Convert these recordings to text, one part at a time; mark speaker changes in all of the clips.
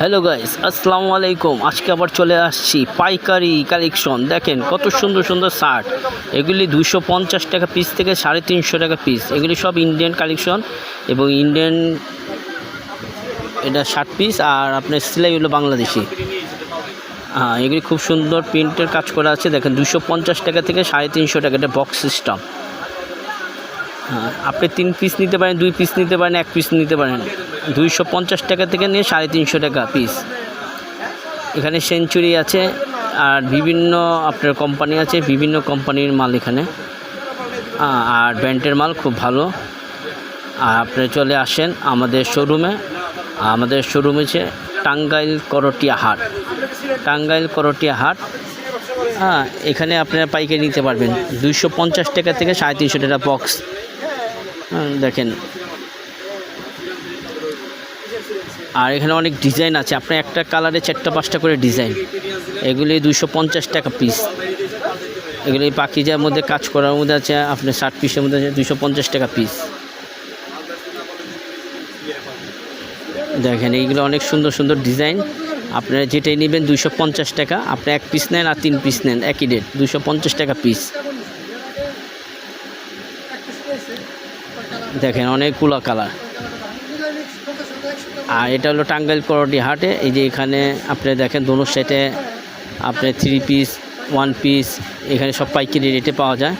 Speaker 1: Hello guys আসসালামু আলাইকুম আজকে আবার চলে আসছি পাইকারি কালেকশন দেখেন কত সুন্দর সুন্দর শার্ট। এগুলি দুশো পঞ্চাশ টাকা পিস থেকে সাড়ে তিনশো টাকা পিস এগুলি সব ইন্ডিয়ান কালেকশন এবং ইন্ডিয়ান এটা ষাট পিস আর আপনার সেলাই হলো বাংলাদেশি। হ্যাঁ এগুলি খুব সুন্দর প্রিন্টের কাজ করা আছে। দেখেন দুশো পঞ্চাশ টাকা থেকে সাড়ে তিনশো টাকা। এটা বক্স সিস্টেম হ্যাঁ আপনি তিন পিস নিতে পারেন, দুই পিস নিতে পারেন, এক পিস নিতে পারেন। দুইশো পঞ্চাশ টাকা থেকে নিয়ে সাড়ে তিনশো টাকা পিস এখানে সেঞ্চুরি আছে, আর বিভিন্ন আপনার কোম্পানি আছে, বিভিন্ন কোম্পানির মাল এখানে। আর ব্র্যান্ডের মাল খুব ভালো। আর আপনি চলে আসেন আমাদের শোরুমে আমাদের শোরুম হচ্ছে টাঙ্গাইল করটিয়া হাট। টাঙ্গাইল করটিয়া হাট। হ্যাঁ এখানে আপনারা পাইকারি নিতে পারবেন। দুইশো পঞ্চাশ টাকা থেকে সাড়ে তিনশো টাকা বক্স দেখেন। আর এখানে অনেক ডিজাইন আছে। আপনার একটা কালারে চারটা পাঁচটা করে ডিজাইন। এগুলি দুইশো পঞ্চাশ টাকা পিস এগুলি পাখিজার মধ্যে কাজ করার মধ্যে আছে, আপনার ষাট পিসের মধ্যে আছে, দুইশো পঞ্চাশ টাকা পিস দেখেন, এইগুলো অনেক সুন্দর সুন্দর ডিজাইন। আপনারা যেটাই নেবেন দুইশো পঞ্চাশ টাকা। আপনি এক পিস নেন আর তিন পিস নেন, একই ডেট দুইশো পঞ্চাশ টাকা পিস দেখেন অনেকগুলো কালার। আর এটা হলো টাঙ্গাইল করটি হাটে। এই যে এখানে আপনি দেখেন, দোনো সেটে আপনি থ্রি পিস ওয়ান পিস এখানে সব পাইকারি রেটে পাওয়া যায়।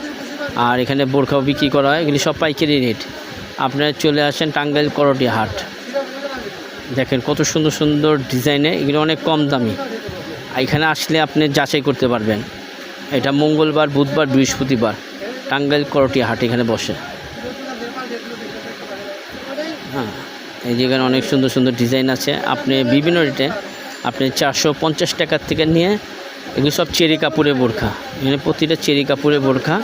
Speaker 1: আর এখানে বোরখাও বিক্রি করা হয়, এগুলি সব পাইকারি রেট আপনারা চলে আসেন টাঙ্গাইল করটি হাট। দেখেন, কত সুন্দর সুন্দর ডিজাইনে এগুলো অনেক কম দামি। এখানে আসলে আপনি যাচাই করতে পারবেন। এটা মঙ্গলবার, বুধবার, বৃহস্পতিবার টাঙ্গাইল করটি হাট এখানে বসে হ্যাঁ এই যে এখানে অনেক সুন্দর সুন্দর ডিজাইন আছে। আপনি বিভিন্ন রেটে আপনি চারশো পঞ্চাশ টাকার থেকে নিয়ে এগুলো সব চেরি কাপড়ের বোরখা। এখানে প্রতিটা চেরি কাপড়ের বোরখা।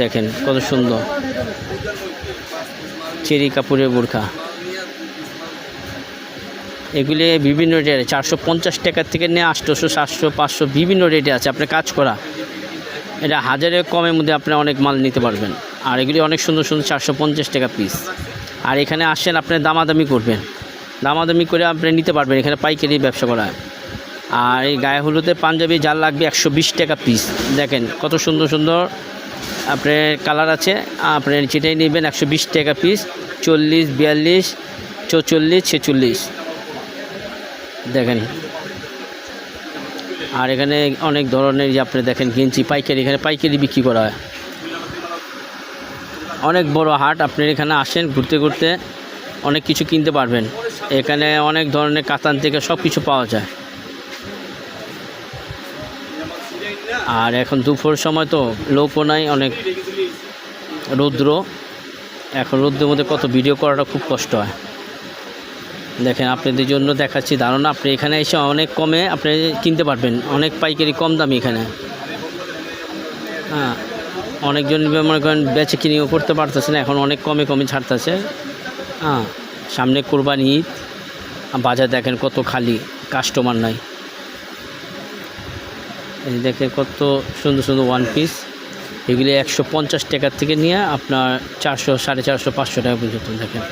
Speaker 1: দেখেন কত সুন্দর। চেরি কাপড়ের বোরখা। এগুলি বিভিন্ন রেটে চারশো পঞ্চাশ টাকার থেকে নিয়ে আটশোশো সাতশো, পাঁচশো বিভিন্ন রেটে আছে। আপনার কাজ করা। এটা হাজারের কমের মধ্যে আপনি অনেক মাল নিতে পারবেন। আর এগুলি অনেক সুন্দর সুন্দর চারশো পঞ্চাশ টাকা পিস আর এখানে আসেন, আপনি দামাদামি করবেন। দামাদামি করে আপনি নিতে পারবেন, এখানে পাইকারি ব্যবসা করা। আর এই গায়ে হলুদে পাঞ্জাবি জাল লাগবে একশো বিশ টাকা পিস দেখেন কত সুন্দর সুন্দর আপনার কালার আছে, আপনি যেটাই নেবেন একশো বিশ টাকা পিস চল্লিশ, বিয়াল্লিশ, চৌচল্লিশ, ছেচল্লিশ। দেখেন। আর এখানে অনেক ধরনের যে আপনি দেখেন গেঞ্জি, পাইকারি, এখানে পাইকারি বিক্রি করা হয়। অনেক বড় হাট, আপনি এখানে আসেন ঘুরতে ঘুরতে, অনেক কিছু কিনতে পারবেন। এখানে অনেক ধরনের কাতান থেকে সব কিছু পাওয়া যায়। আর এখন দুপুর সময় তো লোকও নাই, অনেক রৌদ্র। এখন রৌদ্রের মধ্যে কত ভিডিও করাটা খুব কষ্ট হয়। দেখেন, আপনাদের জন্য দেখাচ্ছি ধারণা, আপনি এখানে এসে অনেক কমে আপনি কিনতে পারবেন, অনেক পাইকারি কম দামি এখানে। হ্যাঁ। অনেকজন মনে করেন বেচে কিনেও করতে পারতেছে না, এখন অনেক কমে কমে ছাড়তেছে। হ্যাঁ সামনে কোরবানি ঈদ। বাজার দেখেন কত খালি কাস্টমার নাই। এই দেখেন কত সুন্দর সুন্দর ওয়ান পিস এগুলি একশো পঞ্চাশ টাকার থেকে নিয়ে আপনার চারশো, সাড়ে চারশো, পাঁচশো টাকা পর্যন্ত দেখেন।